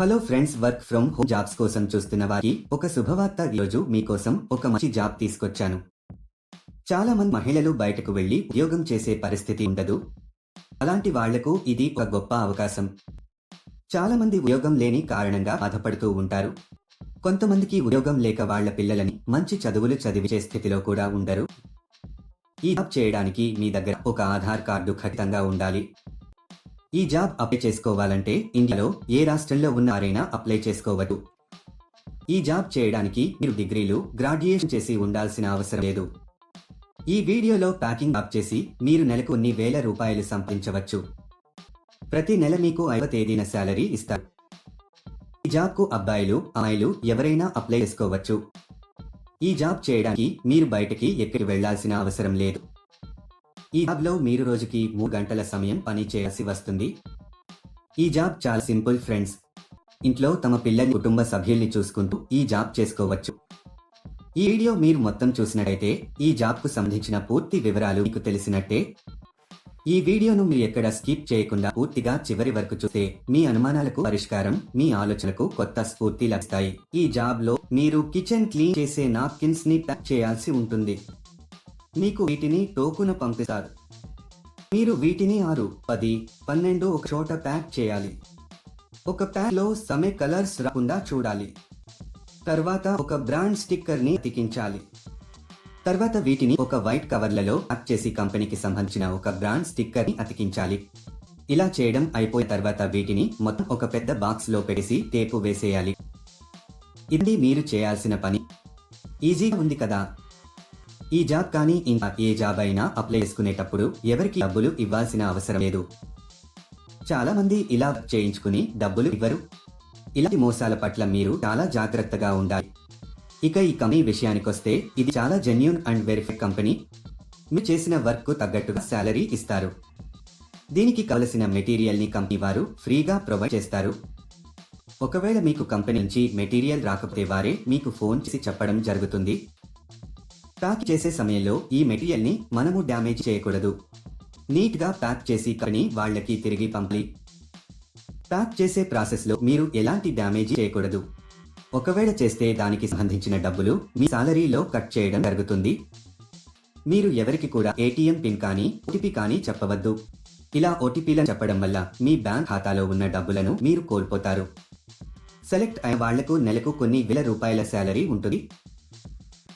Hello friends work from home jobs కోసం చూస్తున్న వారికి ఒక శుభవార్త ఈరోజు మీకోసం ఒక మంచి జాబ్ తీసుకొచ్చాను. చాలా మంది మహిళలు బయటకు వెళ్ళి ఉద్యోగం చేసే పరిస్థితి ఉండదు. అలాంటి వాళ్ళకు ఇది ఒక గొప్ప అవకాశం. చాలా మంది ఉద్యోగం లేని కారణంగా బాధపడుతూ ఉంటారు. కొంతమందికి ఉద్యోగం లేక వాళ్ళ పిల్లలని మంచి చదువులు చదివించే స్థితిలో కూడా ఉండరు. ఈ జాబ్ చేయడానికి మీ దగ్గర ఒక ఆధార్ కార్డు ఖచ్చితంగా ఉండాలి. ఈ జాబ్ అప్లై చేసుకోవాలంటే ఇండియాలో ఏ రాష్ట్రంలో ఉన్నారైనా అప్లై చేసుకోవచ్చు. ఈ జాబ్ చేయడానికి మీరు డిగ్రీలు గ్రాడ్యుయేషన్ చేసి ఉండాల్సిన అవసరం లేదు. ఈ వీడియోలో ప్యాకింగ్ అప్ చేసి మీరు నెలకు కొన్ని వేల రూపాయలు సంపాదించవచ్చు. ప్రతి నెల మీకు ఐవ తేదీన శాలరీ ఇస్తారు. ఈ జాబ్కు అబ్బాయిలు అమ్మాయిలు ఎవరైనా అప్లై చేసుకోవచ్చు. ఈ జాబ్ చేయడానికి మీరు బయటకి ఎక్కడికి వెళ్ళాల్సిన అవసరం లేదు. ఈ జాబ్లో మీరు రోజుకి మూడు గంటల సమయం పని చేయాల్సి వస్తుంది. ఈ జాబ్ చాలా సింపుల్ ఫ్రెండ్స్. ఇంట్లో తమ పిల్లల కుటుంబ సభ్యుల్ని చూసుకుంటూ ఈ జాబ్ చేసుకోవచ్చు. ఈ వీడియో మీరు మొత్తం చూసినట్టయితే ఈ జాబ్కు సంబంధించిన పూర్తి వివరాలు మీకు తెలిసినట్టే. ఈ వీడియోను మీరు ఎక్కడ స్కిప్ చేయకుండా పూర్తిగా చివరి వరకు చూస్తే మీ అనుమానాలకు పరిష్కారం మీ ఆలోచనకు కొత్త స్ఫూర్తి లభిస్తాయి. ఈ జాబ్లో మీరు కిచెన్ క్లీన్ చేసే నాప్కిన్స్ని ప్యాక్ చేయాల్సి ఉంటుంది. మీకు వీటిని టోకున పంపిస్తారు. మీరు వీటిని ఆరు పది పన్నెండు ఒక చోట ప్యాక్ చేయాలి. ఒక ప్యాక్లో సమే కలర్స్ రాకుండా చూడాలి. తర్వాత ఒక బ్రాండ్ స్టిక్కర్ని అతికించాలి. తర్వాత వీటిని ఒక వైట్ కవర్లలో ప్యాక్ చేసి కంపెనీకి సంబంధించిన ఒక బ్రాండ్ స్టిక్కర్ని అతికించాలి. ఇలా చేయడం అయిపోయిన తర్వాత వీటిని మొత్తం ఒక పెద్ద బాక్స్లో పెట్టేసి టేపు వేసేయాలి. ఇది మీరు చేయాల్సిన పని. ఈజీగా ఉంది కదా. ఈ జాబ్ కానీ ఇంకా ఏ జాబ్ అయినా అప్లై చేసుకునేటప్పుడు ఎవరికి డబ్బులు ఇవ్వాల్సిన అవసరం లేదు. చాలా మంది ఇలా చేయించుకుని డబ్బులు ఇవ్వరు. ఇలాంటి మోసాల పట్ల మీరు చాలా జాగ్రత్తగా ఉండాలి. ఇక ఈ కంపెనీ విషయానికొస్తే ఇది చాలా జెన్యున్ అండ్ వెరిఫైడ్ కంపెనీ మీరు చేసిన వర్క్కు తగ్గట్టుగా శాలరీ ఇస్తారు. దీనికి కావలసిన మెటీరియల్ని కంపెనీ వారు ఫ్రీగా ప్రొవైడ్ చేస్తారు. ఒకవేళ మీకు కంపెనీ నుంచి మెటీరియల్ రాకపోతే వారే మీకు ఫోన్ చేసి చెప్పడం జరుగుతుంది. ప్యాక్ చేసే సమయంలో ఈ మెటీరియల్ని మనము డ్యామేజ్ చేయకూడదు. నీట్గా ప్యాక్ చేసి కంపెనీ వాళ్ళకి తిరిగి పంపాలి. ప్యాక్ చేసే ప్రాసెస్లో మీరు ఎలాంటి డ్యామేజ్ చేయకూడదు. ఒకవేళ చేస్తే దానికి సంబంధించిన డబ్బులు మీ సాలరీలో కట్ చేయడం జరుగుతుంది. మీరు ఎవరికి కూడా ఏటీఎం పిన్ కానీ ఓటీపీ కానీ చెప్పవద్దు. ఇలా ఓటీపీలను చెప్పడం వల్ల మీ బ్యాంక్ ఖాతాలో ఉన్న డబ్బులను మీరు కోల్పోతారు. సెలెక్ట్ అయిన వాళ్ళకు నెలకు కొన్ని వేల రూపాయల శాలరీ ఉంటుంది.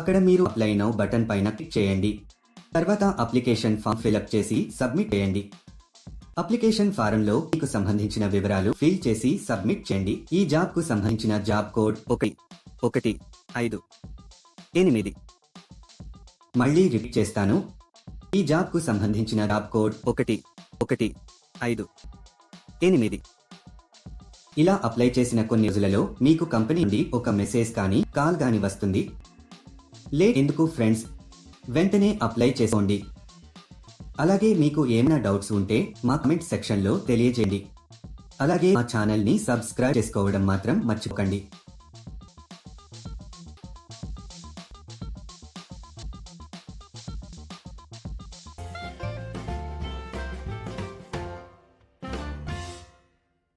అక్కడ మీరు అప్లై నౌ బటన్ పైన క్లిక్ చేయండి. తర్వాత అప్లికేషన్ ఫామ్ ఫిలప్ చేసి సబ్మిట్ చేయండి. అప్లికేషన్ ఫారంలో మీకు సంబంధించిన వివరాలు ఫిల్ చేసి సబ్మిట్ చేయండి. ఈ జాబ్కు సంబంధించిన జాబ్ కోడ్ ఒకటి ఒకటి ఐదు ఎనిమిది. మళ్ళీ రిపీట్ చేస్తాను. ఈ జాబ్కు సంబంధించిన జాబ్ కోడ్ ఒకటి ఒకటి ఐదు ఎనిమిది. ఇలా అప్లై చేసిన కొన్ని రోజులలో మీకు కంపెనీ నుండి ఒక మెసేజ్ కానీ కాల్ కానీ వస్తుంది. లేట్ ఎందుకు ఫ్రెండ్స్? వెంటనే అప్లై చేసుకోండి. అలాగే మీకు ఏమైనా డౌట్స్ ఉంటే మా కమెంట్ సెక్షన్లో తెలియజేయండి. అలాగే మా ఛానల్ని సబ్స్క్రైబ్ చేసుకోవడం మాత్రం మర్చిపోకండి.